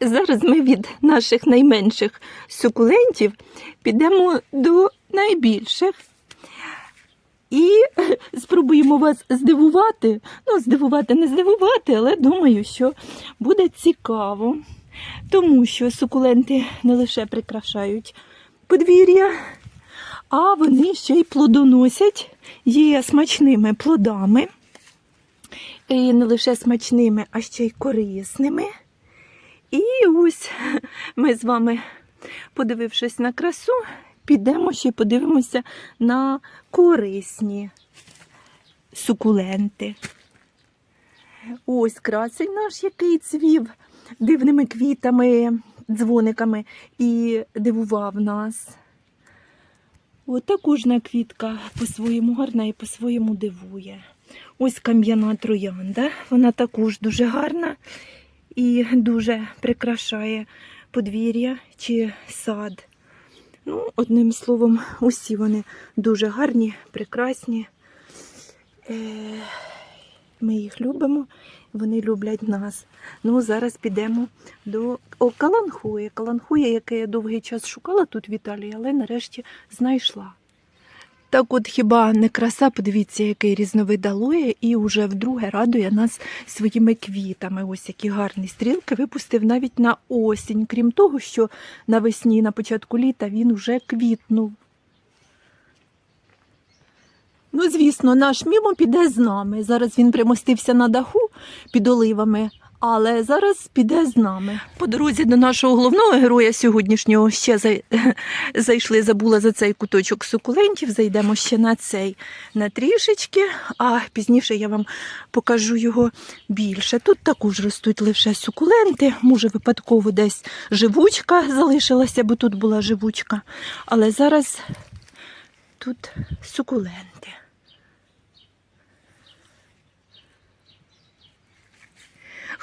зараз ми від наших найменших сукулентів підемо до найбільших. І спробуємо вас здивувати. Ну, здивувати, не здивувати, але думаю, що буде цікаво. Тому що сукуленти не лише прикрашають подвір'я, а вони ще й плодоносять, є смачними плодами. І не лише смачними, а ще й корисними. І ось ми з вами, подивившись на красу, підемо ще подивимося на корисні сукуленти. Ось красень наш, який цвів дивними квітами, дзвониками і дивував нас. От кожна квітка по-своєму гарна і по-своєму дивує. Ось кам'яна троянда, вона також дуже гарна і дуже прикрашає подвір'я чи сад. Ну, одним словом, усі вони дуже гарні, прекрасні. Е, Ми їх любимо, вони люблять нас. Ну, зараз підемо до О, Каланхує. Каланхує, яке я довгий час шукала тут в Італії, але нарешті знайшла. Так от хіба не краса, подивіться, який різновид алоє, і уже вдруге радує нас своїми квітами. Ось які гарні стрілки випустив навіть на осінь, крім того, що навесні, на початку літа він уже квітнув. Ну, звісно, наш мімо піде з нами. Зараз він примостився на даху під оливами, але зараз піде з нами. По дорозі до нашого головного героя сьогоднішнього ще зай- зайшли, забула за цей куточок сукулентів. Зайдемо ще на цей на трішечки, а пізніше я вам покажу його більше. Тут також ростуть лише сукуленти. Може, випадково десь живучка залишилася, бо тут була живучка. Але зараз тут сукуленти.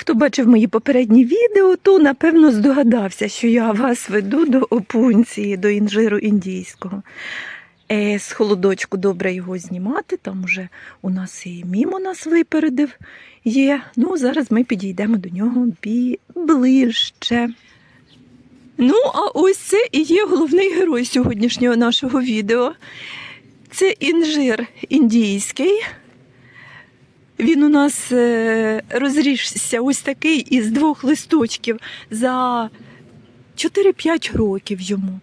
Хто бачив мої попередні відео, то напевно здогадався, що я вас веду до опунції, до інжиру індійського. Е, з холодочку добре його знімати, там уже у нас і мімо нас випередив є. Ну, зараз ми підійдемо до нього ближче. Ну, а ось це і є головний герой сьогоднішнього нашого відео. Це інжир індійський. Він у нас е, розрісся ось такий із двох листочків за 4-5 років йому.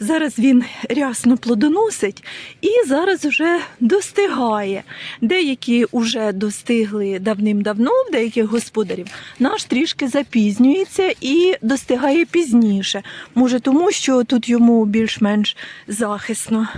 Зараз він рясно плодоносить і зараз вже достигає. Деякі вже достигли давним-давно, в деяких господарів наш трішки запізнюється і достигає пізніше. Може, тому що тут йому більш-менш захисно.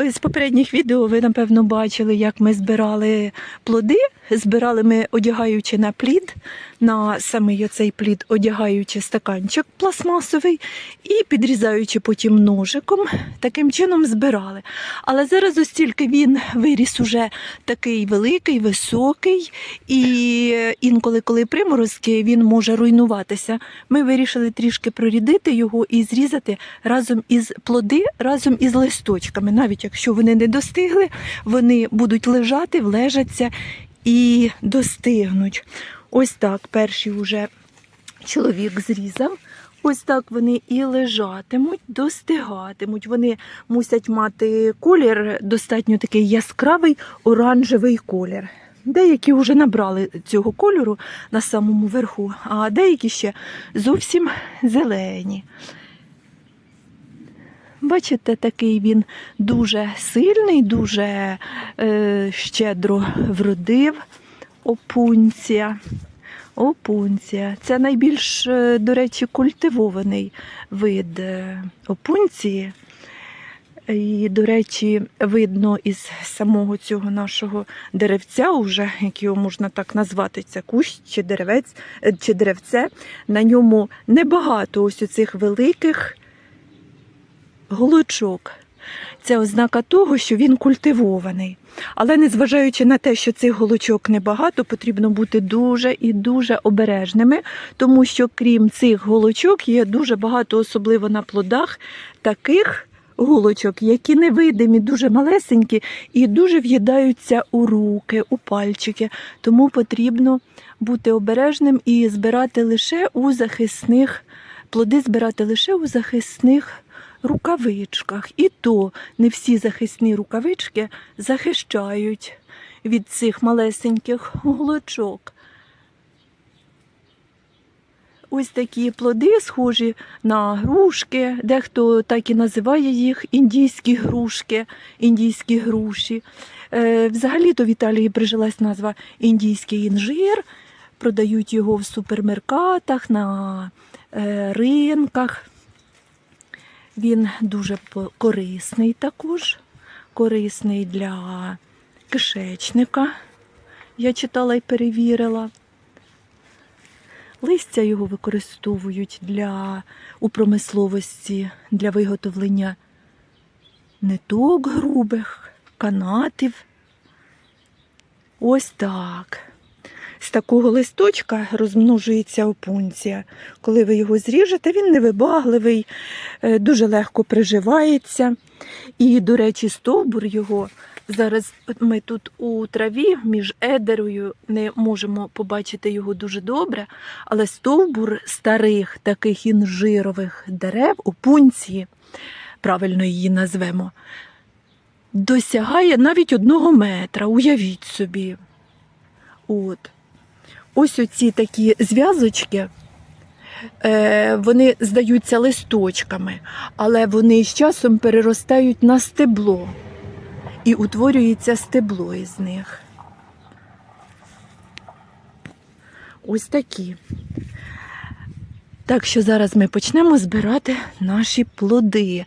З попередніх відео ви, напевно, бачили, як ми збирали плоди. Збирали ми, одягаючи на плід, на самий оцей плід, одягаючи стаканчик пластмасовий і підрізаючи потім ножиком, таким чином збирали. Але зараз ось він виріс уже такий великий, високий, і інколи, коли приморозки, він може руйнуватися. Ми вирішили трішки прорідити його і зрізати разом із плоди, разом із листочками. Навіть якщо вони не достигли, вони будуть лежати, влежаться і достигнуть. Ось так перший уже чоловік зрізав. Ось так вони і лежатимуть, достигатимуть. Вони мусять мати колір достатньо такий яскравий оранжевий колір. Деякі вже набрали цього кольору на самому верху, а деякі ще зовсім зелені. Бачите, такий він дуже сильний, дуже е, щедро вродив опунція. Опунція. Це найбільш, е, до речі, культивований вид е, опунції. І, до речі, видно із самого цього нашого деревця, уже, як його можна так назвати, це кущ чи деревець, е, чи деревце. На ньому небагато ось цих великих голочок. Це ознака того, що він культивований. Але незважаючи на те, що цих голочок небагато, потрібно бути дуже і дуже обережними, тому що крім цих голочок є дуже багато, особливо на плодах, таких голочок, які невидимі, дуже малесенькі і дуже в'їдаються у руки, у пальчики. Тому потрібно бути обережним і збирати лише у захисних плоди збирати лише у захисних рукавичках. І то не всі захисні рукавички захищають від цих малесеньких голочок. Ось такі плоди, схожі на грушки, дехто так і називає їх індійські грушки, індійські груші. Е, Взагалі-то в Італії прижилась назва індійський інжир, продають його в супермеркатах, на е, ринках. Він дуже корисний також, корисний для кишечника. Я читала і перевірила. Листя його використовують для, у промисловості для виготовлення ниток грубих, канатів. Ось так. З такого листочка розмножується опунція. Коли ви його зріжете, він невибагливий, е, дуже легко приживається. І, до речі, стовбур його зараз ми тут у траві між едерою не можемо побачити його дуже добре, але стовбур старих таких інжирових дерев, опунції, правильно її назвемо, досягає навіть одного метра. Уявіть собі. От. Ось оці такі зв'язочки, е, вони здаються листочками, але вони з часом переростають на стебло і утворюється стебло із них. Ось такі. Так що зараз ми почнемо збирати наші плоди.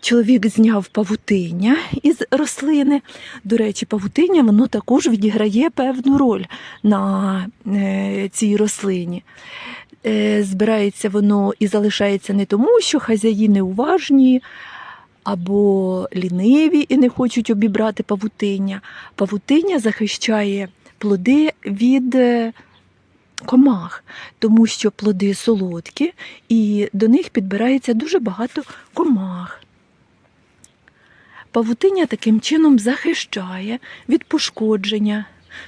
Чоловік зняв павутиння із рослини. До речі, павутиння воно також відіграє певну роль на е, цій рослині. Е, збирається воно і залишається не тому, що хазяїни уважні або ліниві і не хочуть обібрати павутиння. Павутиння захищає плоди від е, комах, тому що плоди солодкі і до них підбирається дуже багато комах. Павутиння таким чином захищає від пошкодження,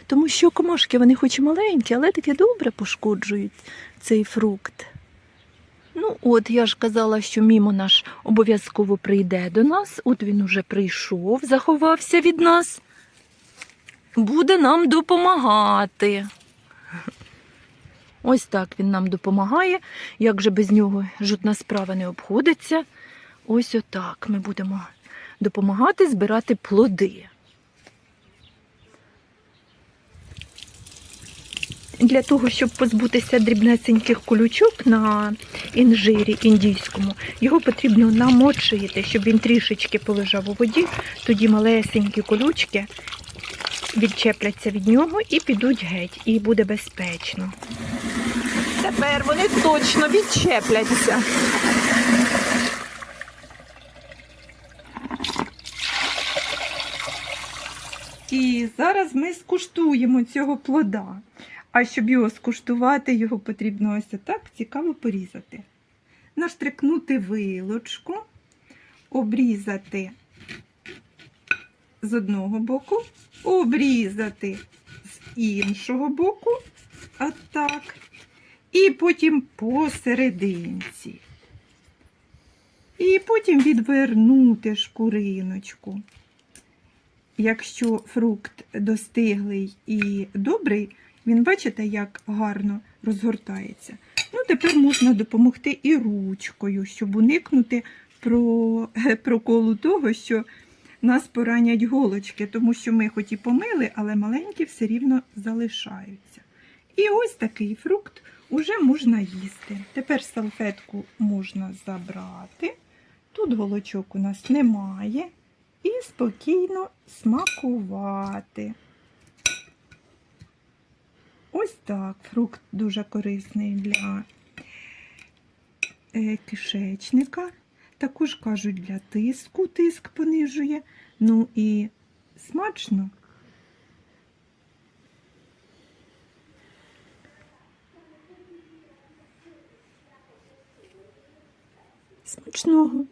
тому що комашки вони хоч і маленькі, але таки добре пошкоджують цей фрукт. Ну, от я ж казала, що мімо наш обов'язково прийде до нас. От він уже прийшов, заховався від нас. Буде нам допомагати. Ось так він нам допомагає. Як же без нього жодна справа не обходиться. Ось отак ми будемо допомагати збирати плоди. Для того, щоб позбутися дрібнесеньких колючок на інжирі індійському, його потрібно намочити, щоб він трішечки полежав у воді, тоді малесенькі колючки відчепляться від нього і підуть геть, і буде безпечно. Тепер вони точно відчепляться. І зараз ми скуштуємо цього плода. А щоб його скуштувати, його потрібно ось отак цікаво порізати. Наштрикнути вилочку, обрізати з одного боку, обрізати з іншого боку, отак. І потім посерединці. І потім відвернути шкуриночку. Якщо фрукт достиглий і добрий, він бачите, як гарно розгортається. Ну, тепер можна допомогти і ручкою, щоб уникнути про, проколу того, що нас поранять голочки, тому що ми хоч і помили, але маленькі все рівно залишаються. І ось такий фрукт уже можна їсти. Тепер салфетку можна забрати. Тут голочок у нас немає. І спокійно смакувати. Ось так. Фрукт дуже корисний для е, кишечника. Також кажуть для тиску, тиск понижує. Ну і смачно. Смачного.